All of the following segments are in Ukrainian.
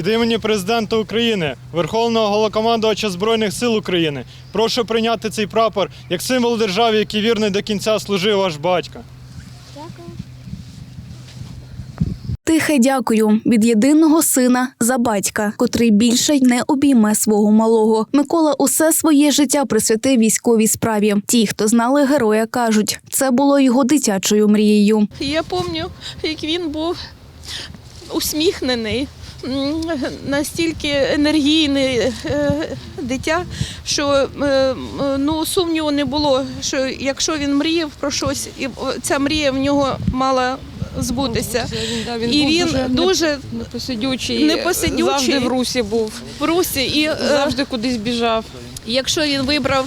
Від імені президента України, Верховного Головнокомандувача Збройних сил України, прошу прийняти цей прапор як символ держави, який вірний до кінця служив ваш батько. Тихе дякую від єдиного сина за батька, котрий більше не обійме свого малого. Микола усе своє життя присвятив військовій справі. Ті, хто знали героя, кажуть, це було його дитячою мрією. Я пам'ятаю, як він був усміхнений, настільки енергійне дитя, що е, ну, сумніву не було, що якщо він мріяв про щось, і ця мрія в нього мала збутися. Да, він І він дуже, дуже непосидючий, непосидючий. завжди в русі був, в русі. І е, завжди кудись біжав. якщо він вибрав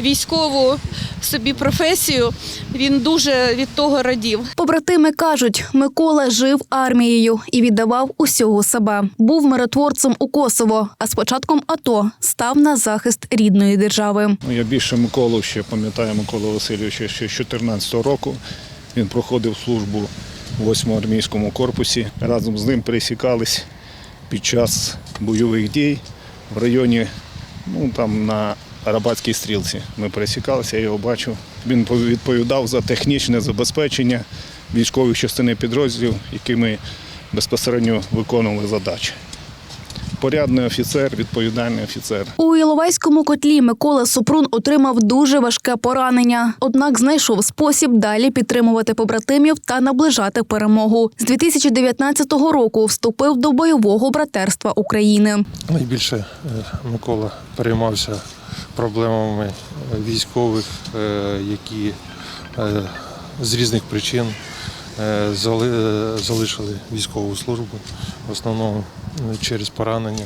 військову собі професію, він дуже від того радів. Побратими кажуть, Микола жив армією і віддавав усього себе. Був миротворцем у Косово, а з початком АТО став на захист рідної держави. Ну, я більше Миколу ще пам'ятаю Миколу Васильовича ще з 14-го року. Він проходив службу в 8-му армійському корпусі. Разом з ним пересікались під час бойових дій в районі, ну там на Арабатській стрілці. Ми пересікалися, я його бачив. Він відповідав за технічне забезпечення військових частини підрозділів, якими безпосередньо виконували задачі. Порядний офіцер, відповідальний офіцер. У Іловайському котлі Микола Супрун отримав дуже важке поранення, однак знайшов спосіб далі підтримувати побратимів та наближати перемогу. З 2019 року вступив до бойового братерства України. Найбільше е, Микола переймався проблемами військових, е, які е, з різних причин залишили військову службу, в основному е, через поранення.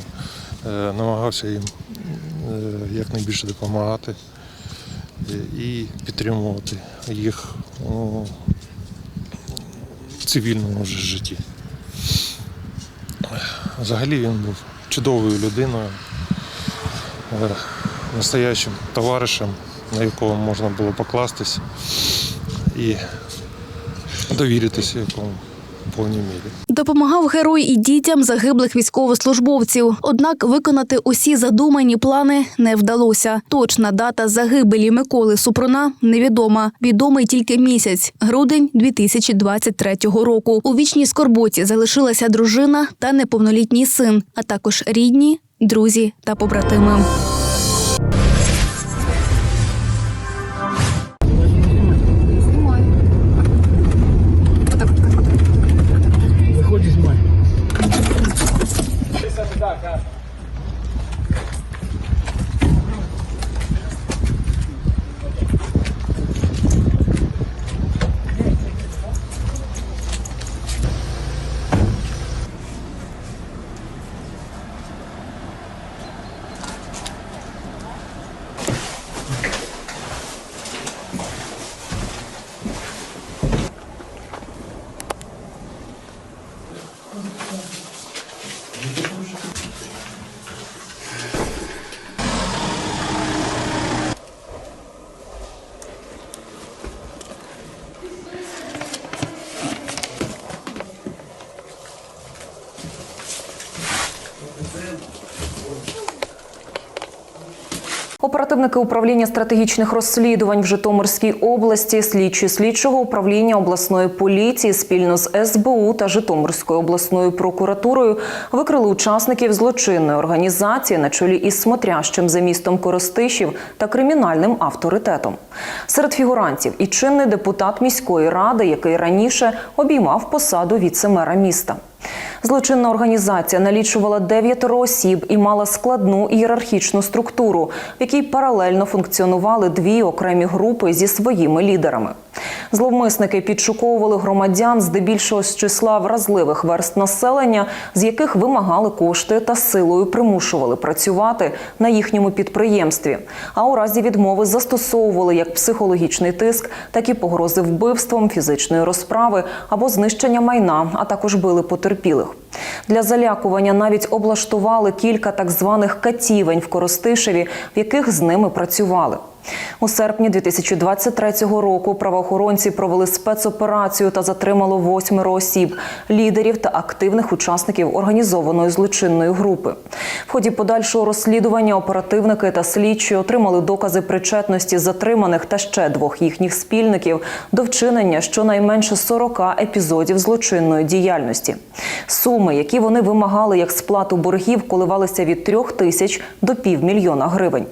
Е, Намагався їм е, якнайбільше допомагати е, і підтримувати їх у цивільному житті. Взагалі він був чудовою людиною, е, настоящим товаришем, на якого можна було покластись і довіритися якому повній. Допомагав герой і дітям загиблих військовослужбовців. Однак виконати усі задумані плани не вдалося. Точна дата загибелі Миколи Супруна невідома. Відомий тільки місяць грудень 2023 року. У вічній скорботі залишилася дружина та неповнолітній син, а також рідні, друзі та побратими. já, já. Оперативники управління стратегічних розслідувань в Житомирській області, слідчі слідчого управління обласної поліції спільно з СБУ та Житомирською обласною прокуратурою викрили учасників злочинної організації на чолі із смотрящим за містом Коростишів та кримінальним авторитетом. Серед фігурантів і чинний депутат міської ради, який раніше обіймав посаду віце-мера міста. Злочинна організація налічувала дев'ятеро осіб і мала складну ієрархічну структуру, в якій паралельно функціонували дві окремі групи зі своїми лідерами. Зловмисники підшуковували громадян здебільшого з числа вразливих верст населення, з яких вимагали кошти та силою примушували працювати на їхньому підприємстві. А у разі відмови застосовували як психологічний тиск, так і погрози вбивством, фізичної розправи або знищення майна, а також били потерпілих. Для залякування навіть облаштували кілька так званих катівень в Коростишеві, в яких з ними працювали. У серпні 2023 року правоохоронці провели спецоперацію та затримали восьмеро осіб, лідерів та активних учасників організованої злочинної групи. В ході подальшого розслідування оперативники та слідчі отримали докази причетності затриманих та ще двох їхніх спільників до вчинення щонайменше 40 епізодів злочинної діяльності. Суми, які вони вимагали як сплату боргів, коливалися від трьох тисяч до півмільйона гривень.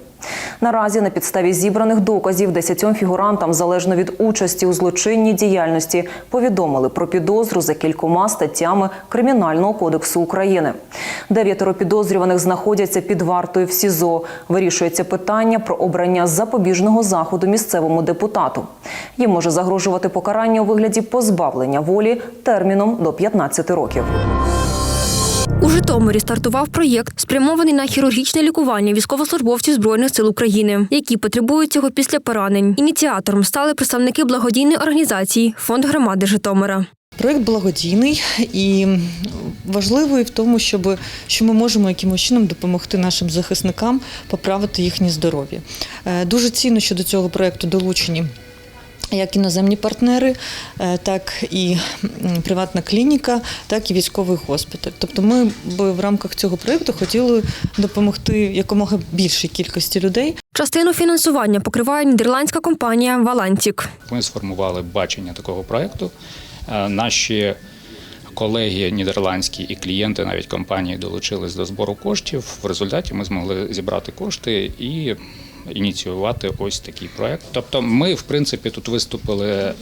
Наразі на підставі зібраних доказів десятьом фігурантам, залежно від участі у злочинній діяльності, повідомили про підозру за кількома статтями Кримінального кодексу України. Дев'ятеро підозрюваних знаходяться під вартою в СІЗО. Вирішується питання про обрання запобіжного заходу місцевому депутату. Їм може загрожувати покарання у вигляді позбавлення волі терміном до 15 років. У Житомирі стартував проєкт, спрямований на хірургічне лікування військовослужбовців збройних сил України, які потребують цього після поранень. Ініціатором стали представники благодійної організації Фонд громади Житомира. Проект благодійний і важливий в тому, щоб що ми можемо якимось чином допомогти нашим захисникам поправити їхнє здоров'я. Е, Дуже цінно, що до цього проекту долучені. Як іноземні партнери, е, так і приватна клініка, так і військовий госпіталь. Тобто, ми б в рамках цього проекту хотіли допомогти якомога більшій кількості людей. Частину фінансування покриває нідерландська компанія Валантік. Ми сформували бачення такого проекту. Е, Наші колеги нідерландські і клієнти, навіть компанії, долучились до збору коштів. В результаті ми змогли зібрати кошти і ініціювати ось такий проект. Тобто, ми, в принципі, тут виступили е,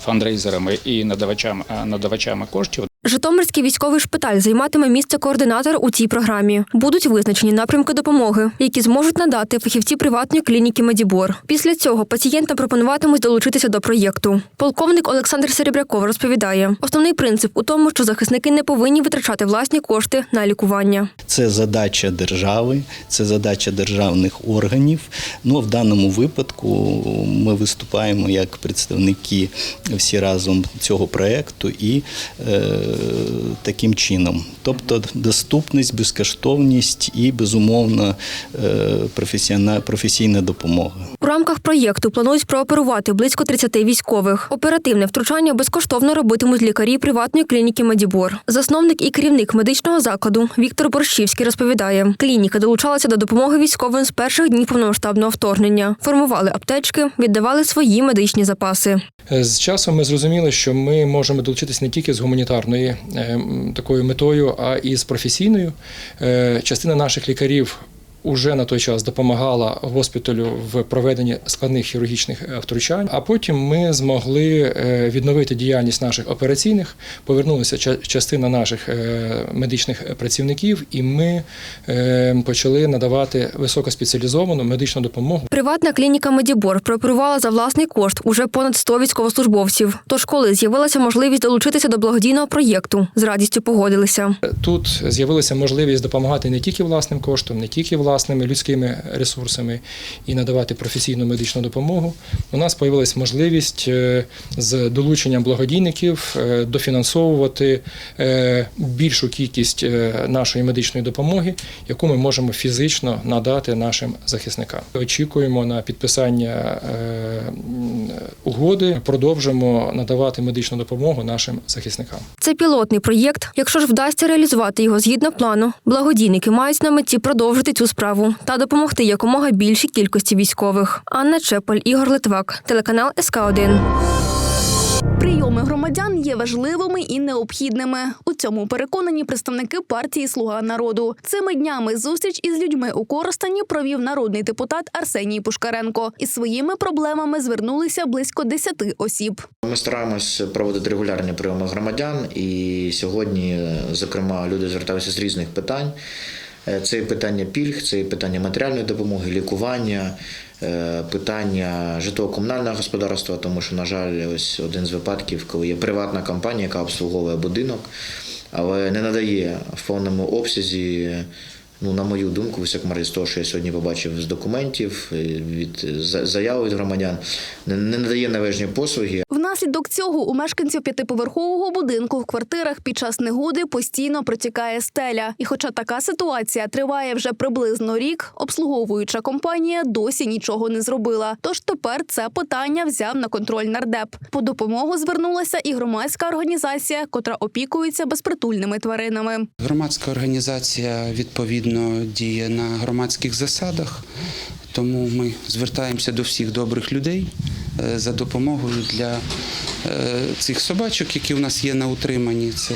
фандрейзерами і надавачами, е, надавачами коштів. Житомирський військовий шпиталь займатиме місце координатора у цій програмі. Будуть визначені напрямки допомоги, які зможуть надати фахівці приватної клініки Медібор. Після цього пацієнтам пропонуватимуть долучитися до проєкту. Полковник Олександр Серебряков розповідає: основний принцип у тому, що захисники не повинні витрачати власні кошти на лікування. Це задача держави, це задача державних органів. Ну, в даному випадку ми виступаємо як представники всі разом цього проекту і е, таким чином. Тобто доступність, безкоштовність і безумовно е, професійна допомога. Рамках проєкту планують прооперувати близько 30 військових. Оперативне втручання безкоштовно робитимуть лікарі приватної клініки Медібор. Засновник і керівник медичного закладу Віктор Борщівський розповідає, клініка долучалася до допомоги військовим з перших днів повномасштабного вторгнення, формували аптечки, віддавали свої медичні запаси. З часом ми зрозуміли, що ми можемо долучитись не тільки з гуманітарної е, такою метою, а і з професійною. Е, Частина наших лікарів. Уже на той час допомагала госпіталю в проведенні складних хірургічних е, втручань. А потім ми змогли е, відновити діяльність наших операційних. Повернулася ча- частина наших е, медичних працівників, і ми почали надавати високоспеціалізовану медичну допомогу Приватна клініка Медібор прооперувала за власний кошт уже понад 100 військовослужбовців. Тож, коли з'явилася можливість долучитися до благодійного проєкту, з радістю погодилися. Тут з'явилася можливість допомагати не тільки власним коштом, не тільки власними людськими ресурсами і надавати професійну медичну допомогу. У нас з'явилася можливість е, з долученням благодійників е, дофінансовувати е, більшу кількість нашої медичної допомоги, яку ми можемо фізично надати нашим захисникам. Очікуємо на підписання угоди. Продовжимо надавати медичну допомогу нашим захисникам. Це пілотний проєкт. Якщо ж вдасться реалізувати його згідно плану, благодійники мають на меті продовжити цю справу та допомогти якомога більшій кількості військових. Анна Чепель, Ігор Литвак, телеканал СК 1 Прийоми громадян є важливими і необхідними. У цьому переконані представники партії Слуга народу. Цими днями зустріч із людьми у Коростені провів народний депутат Арсеній Пушкаренко. Із своїми проблемами звернулися близько 10 осіб. Ми стараємось проводити регулярні прийоми громадян, і сьогодні, зокрема, люди зверталися з різних питань. Е, Це і питання пільг, це і питання матеріальної допомоги, лікування, е, питання житлово-комунального господарства, тому що, на жаль, ось один з випадків, коли є приватна компанія, яка обслуговує будинок, але не надає в повному обсязі. Ну, на мою думку, високомарі з того, що я сьогодні побачив з документів, е, від за- заяв від громадян, не надає належні послуги. Внаслідок цього у мешканців п'ятиповерхового будинку в квартирах під час негоди постійно протікає стеля. І хоча така ситуація триває вже приблизно рік, обслуговуюча компанія досі нічого не зробила. Тож тепер це питання взяв на контроль нардеп. По допомогу звернулася і громадська організація, котра опікується безпритульними тваринами. Громадська організація відповідно діє на громадських засадах, тому ми звертаємося до всіх добрих людей е, за допомогою для е, цих собачок, які у нас є на утриманні. Це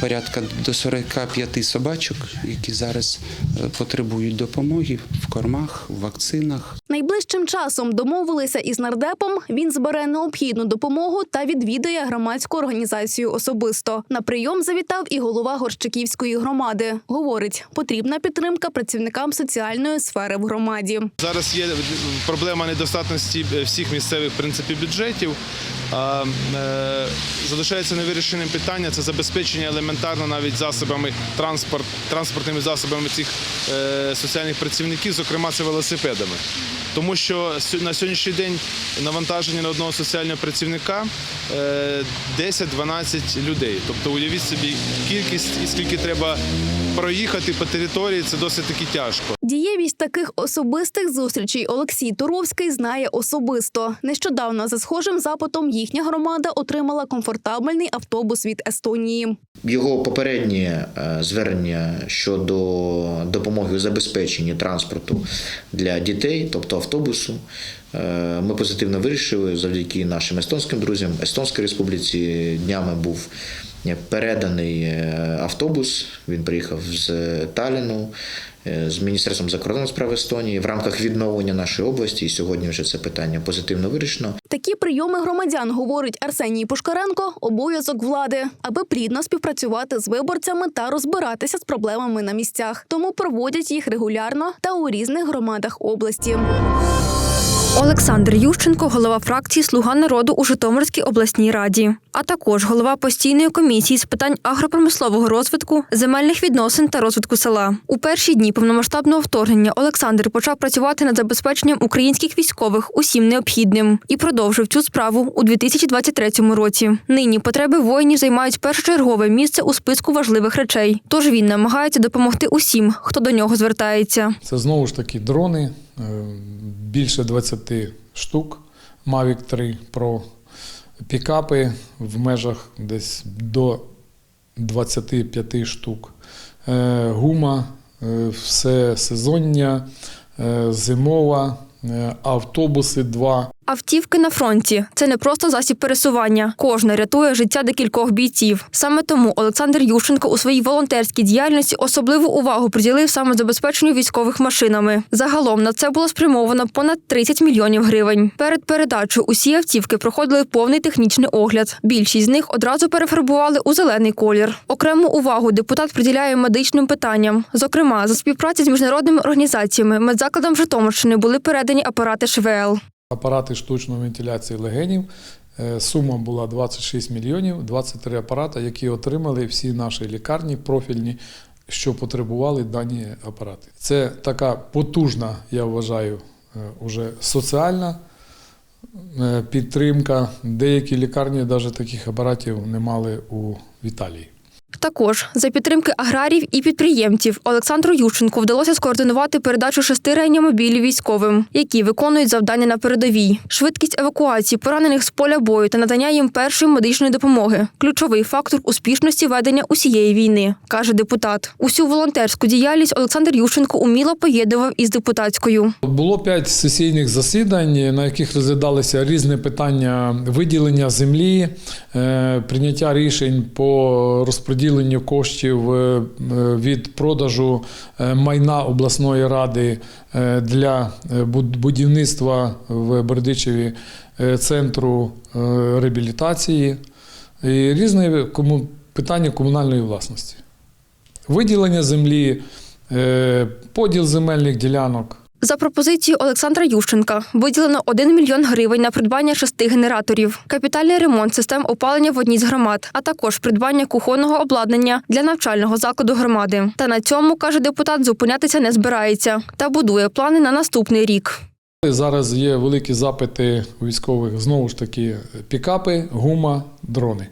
порядка до 45 собачок, які зараз е, потребують допомоги в кормах, в вакцинах. Найближчим часом домовилися із нардепом. Він збере необхідну допомогу та відвідає громадську організацію особисто. На прийом завітав і голова Горщиківської громади. Говорить, потрібна підтримка працівникам соціальної сфери в громаді. Зараз є проблема недостатності всіх місцевих в принципі бюджетів. Е, залишається невирішеним питання це забезпечення елементарно навіть засобами транспорт, транспортними засобами цих е, соціальних працівників, зокрема це велосипедами. Тому що на сьогоднішній день навантаження на одного соціального працівника е, 10-12 людей. Тобто уявіть собі кількість і скільки треба проїхати по території, це досить таки тяжко. Дієвість таких особистих зустрічей Олексій Туровський знає особисто. Нещодавно за схожим запитом їхня громада отримала комфортабельний автобус від Естонії. Його попереднє е, звернення щодо допомоги у забезпеченні транспорту для дітей, тобто автобусу, е, ми позитивно вирішили завдяки нашим естонським друзям. Естонській республіці днями був переданий е, автобус. Він приїхав з Таліну з Міністерством закордонних справ Естонії в рамках відновлення нашої області. І сьогодні вже це питання позитивно вирішено. Такі прийоми громадян, говорить Арсеній Пушкаренко, обов'язок влади, аби плідно співпрацювати з виборцями та розбиратися з проблемами на місцях. Тому проводять їх регулярно та у різних громадах області. Олександр Ющенко, голова фракції Слуга народу у Житомирській обласній раді, а також голова постійної комісії з питань агропромислового розвитку, земельних відносин та розвитку села. У перші дні повномасштабного вторгнення Олександр почав працювати над забезпеченням українських військових усім необхідним і продовжив цю справу у 2023 році. Нині потреби воїнів займають першочергове місце у списку важливих речей. Тож він намагається допомогти усім, хто до нього звертається. Це знову ж таки дрони, е, більше 20 штук, Mavic 3 Pro, пікапи в межах десь до 25 штук, е, гума, е, все сезоння, е, зимова, автобуси 2. Автівки на фронті це не просто засіб пересування. Кожна рятує життя декількох бійців. Саме тому Олександр Ющенко у своїй волонтерській діяльності особливу увагу приділив саме забезпеченню військових машинами. Загалом на це було спрямовано понад 30 мільйонів гривень. Перед передачею усі автівки проходили повний технічний огляд. Більшість з них одразу перефарбували у зелений колір. Окрему увагу депутат приділяє медичним питанням. Зокрема, за співпраці з міжнародними організаціями медзакладам Житомирщини були передані апарати ШВЛ. Апарати штучної вентиляції легенів. Е, Сума була 26 мільйонів, 23 апарати, які отримали всі наші лікарні профільні, що потребували дані апарати. Це така потужна, я вважаю, е, уже соціальна е, підтримка. Деякі лікарні навіть таких апаратів не мали у Італії. Також за підтримки аграрів і підприємців Олександру Ющенку вдалося скоординувати передачу шести реанімобілів військовим, які виконують завдання на передовій. Швидкість евакуації поранених з поля бою та надання їм першої медичної допомоги ключовий фактор успішності ведення усієї війни, каже депутат. Усю волонтерську діяльність Олександр Ющенко уміло поєднував із депутатською. Було п'ять сесійних засідань, на яких розглядалися різні питання виділення землі, е, прийняття рішень по розподіленню коштів е, від продажу е, майна обласної ради е, для е, будівництва в Бердичеві е, центру е, реабілітації і різні питання комунальної власності. Виділення землі, е, поділ земельних ділянок. За пропозицією Олександра Ющенка виділено 1 мільйон гривень на придбання шести генераторів, капітальний ремонт систем опалення в одній з громад, а також придбання кухонного обладнання для навчального закладу громади. Та на цьому каже депутат, зупинятися не збирається та будує плани на наступний рік. Зараз є великі запити у військових знову ж таки пікапи, гума, дрони.